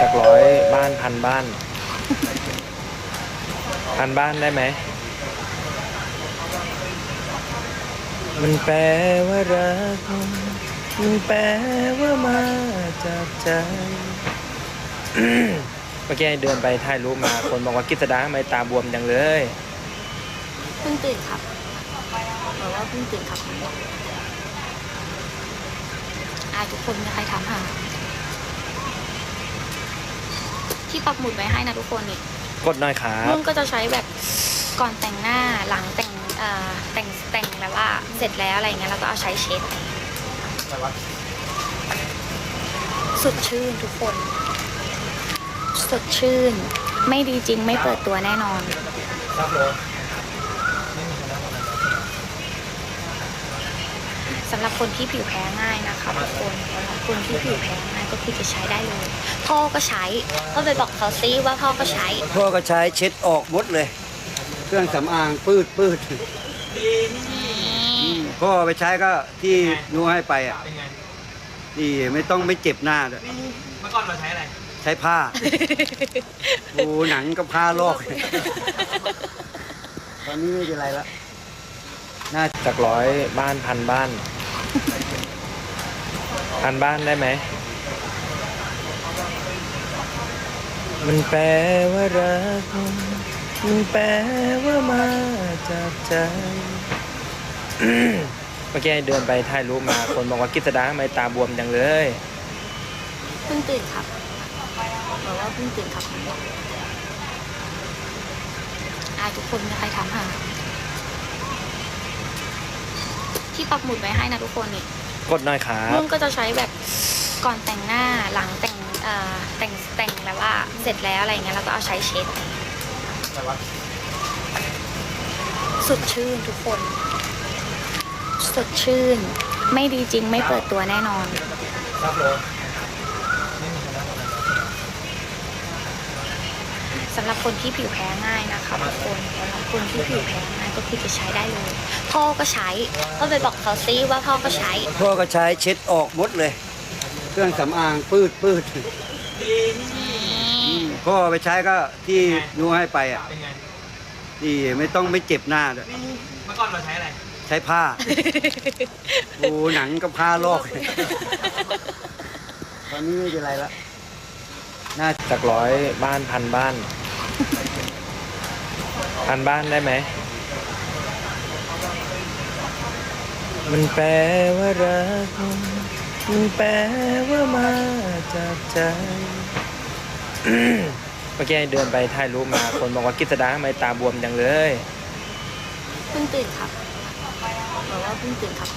จากร้อยบ้านพันบ้าน พันบ้านได้ไหม มันแปลว่ารัก มันแปลว่ามาจากใจเมื่อกี้เดินไปถ่ายรูปมา คนบอกว่ากิษดาทำไมตาบวมจังเลย เพิ่งตื่นครับบอกว่าเพิ่งตื่นครับอาทุกคนมีใครถามหา ที่ปักหมุดไว้ให้นะทุกคนนี่กดหน่อยครับ นุ่นก็จะใช้แบบก่อนแต่งหน้าหลังแต่งเอ่อแต่งแต่งแบบว่าเสร็จแล้วอะไรเงี้ยแล้วก็เอาใช้เช็ดสดชื่นทุกคน สดชื่น ไม่ดีจริงไม่เปิดตัวแน่นอน สำหรับคนที่ผิวแพ้ง่ายนะคะทุกคนสำหรับคนที่ผิวแพ้ง่ายก็คือจะใช้ได้เลย พ่อก็ใช้ก็ไปบอกเขาซิว่าพ่อก็ใช้ พ่อก็ใช้เช็ดออกหมดเลย เครื่องสำอางปืดปืดพ่อไปใช้ก็ที่นูให้ไปอะนี่ไม่ต้องไม่เจ็บหน้าด้วยเมื่อก่อนเราใช้อะไรใช้ผ้าโอ้หนังก็ผ้าลอก ตอนนี้ไม่เป็นไรละน่าจากร้อยบ้านพันบ้าน พันบ้านได้ไหม มันแปลว่ารัก มันแปลว่ามาจากใจ เมื่อกี้เดินไปถ่ายรูปมา คนบอกว่ากิษดาทำไมตาบวมจังเลย เพิ่งตื่นครับบอกว่าเพิ่งตื่นครับอาทุกคนใครถามหา ที่ปักหมุดไว้ให้นะทุกคนนี่กดหน่อยครับนุ่นก็จะใช้แบบก่อนแต่งหน้าหลังแต่งเอ่อแต่งแต่งแบบว่าเสร็จแล้วอะไรเงี้ยแล้วก็เอาใช้เช็ดสดชื่นทุกคน สดชื่น ไม่ดีจริงไม่เปิดตัวแน่นอน สำหรับคนที่ผิวแพ้ง่ายนะคะทุกคนสำหรับคนที่ผิวแพ้ง่ายก็คือจะใช้ได้เลย พ่อก็ใช้ก็ไปบอกเขาซิว่าพ่อก็ใช้ พ่อก็ใช้เช็ดออกหมดเลย เครื่องสำอางปืดปืดพ่อไปใช้ก็ที่นูให้ไปอะนี่ไม่ต้องไม่เจ็บหน้าด้วยเมื่อก่อนเราใช้อะไร ใช้ผ้าโอ้หนังก็ผ้าลอกตอนนี้ไม่เป็นไรละน่าจากร้อยบ้านพันบ้าน พันบ้านได้ไหม มันแปลว่ารัก มันแปลว่ามาจากใจ เมื่อกี้เดินไปถ่ายรูปมา คนบอกว่ากิษดาทำไมตาบวมจังเลย เพิ่งตื่นครับบอกว่าเพิ่งตื่นครับ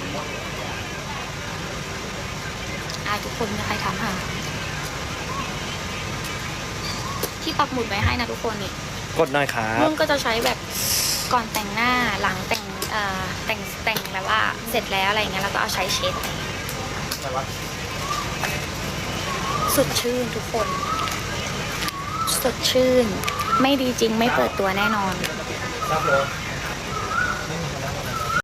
อาทุกคนใครถามหา ที่ปักหมุดไว้ให้นะทุกคนนี่กดหน่อยครับ นุ่นก็จะใช้แบบก่อนแต่งหน้าหลังแต่งเอ่อแต่งแต่งแบบว่าเสร็จแล้วอะไรเงี้ยแล้วก็เอาใช้เช็ดสดชื่นทุกคน สดชื่น ไม่ดีจริงไม่เปิดตัวแน่นอนครับผม